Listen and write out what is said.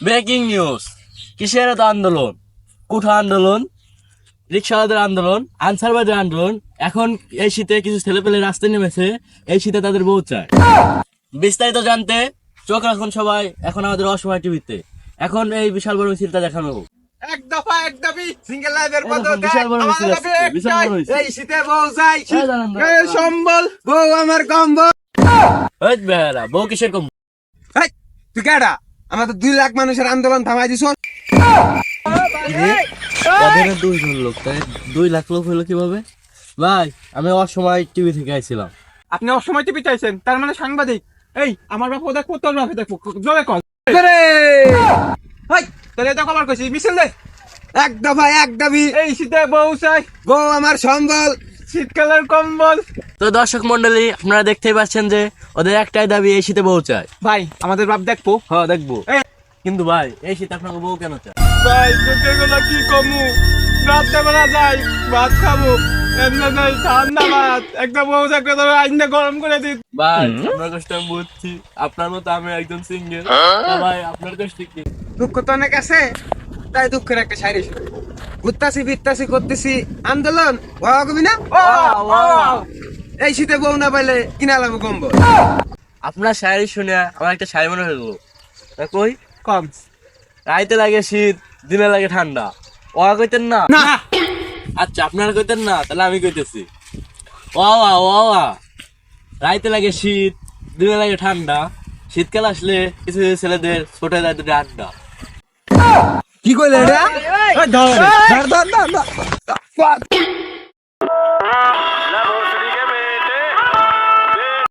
Breaking news. কিসের এত আন্দোলন? কুঠা আন্দোলন? রিক্সাওয়ালাদের আন্দোলন? আনসারবাদের আন্দোলন? এখন এই শীতে কিছু ছেলেপেলে রাস্তায় নেমেছে এই শীতে তাদের বউ চায়। বিস্তারিত জানতে চোখ রাখুন সবাই এখন আমাদের অসময় টিভিতে। এখন এই বিশাল বড় মিছিলটা দেখানো। হোক এক দফা এক দাবি সিঙ্গেল এই শীতে বউ সম্বল আমার কম্বল। কিসের কম তুই কেডা আমাদের দুই লাখ মানুষের আন্দোলন থামাই দিছ। দুইজন লোক তাই দুই লাখ লোক হলো কীভাবে? ভাই আমি অসময় টিভি থেকে আইছিলাম। আপনি অসময় টিভি চাইছেন তার মানে সাংবাদিক। এই আমার বাপু দেখব তোর বাপে দেখব জোরে কল তাহলে এটা খবর কইছি মিছিল দে। এক দফা এক দাবি। এই শীতে বউ চাই। বউ আমার সম্বল। শীতকালের কম্বল। তো দর্শক মন্ডলী আপনারা দেখতেই পাচ্ছেন যে ওদের একটাই দাবি এই শীতে বউ চায়। ভাই আমাদের বাপ দেখব? হ্যাঁ দেখব। কিন্তু ভাই এই শীতে আপনাকে বউ কেন চায়? ভাই তোকে গুলো কি কমু? রাত্রে বেলা যাই ভাত খাব এমনি নাই ঠান্ডা ভাত। একটা বউ থাকলে ধরো আইনটা গরম করে দিত। ভাই আপনার কষ্ট আমি বুঝছি আপনার মতো আমি একজন সিঙ্গেল ভাই আপনার কষ্ট কি? দুঃখ তো অনেক আছে তাই দুঃখের একটা শাড়ি ঘুরতাছি ফিরতাছি করতেছি। আন্দোলন। কবি না এই শীতে বউ না পাইলে কিনা লাগবো কম্বল? আপনার শায়রি শুনে আমার একটা শায়রি মনে হলো। কই? কম। রাইতে লাগে শীত দিনে লাগে ঠান্ডা। ও কইতেন না? আচ্ছা আপনারা কইতেন না তাহলে আমি কইতেছি। ওয়া ওয়া রাইতে লাগে শীত দিনে লাগে ঠান্ডা। শীতকাল আসলে কিছু ছেলেদের ছোটে যায় আড্ডা। কি কইলে এটা ধর ধর ধর ধর